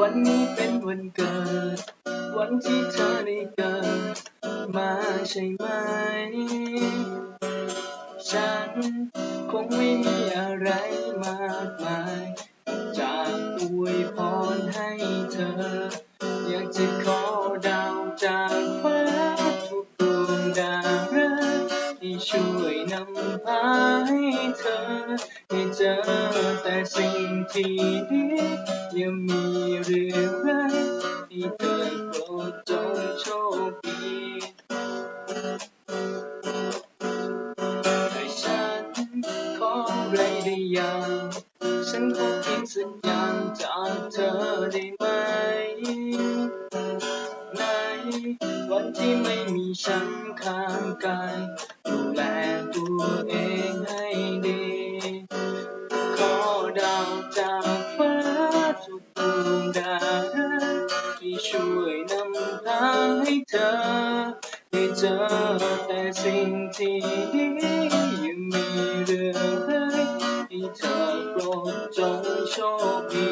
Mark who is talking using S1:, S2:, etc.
S1: วันนี้เป็นวันเกิด วันที่เธอได้เกิด มาใช่ไหม ฉันคงไม่มีอะไรมากมาย จากอวยพรให้เธอ อยากจะขอดาวจากฟ้าทุกดวงดาราที่ช่วยนำพาให้เธอให้เจอ แต่สิ่งที่ดีย่ามีเรื่องร้ายที่เธอโปรดจงโชคดีให้ฉันขออะไรได้ยังฉันขอเพียงสัญญาณจากเธอได้ไหมในวันที่ไม่มีฉันข้างกายดูแลตัวเอง เจอแต่สิ่งที่ดียังมีเรื่องให้ให้เธอโปรดจงโชคดี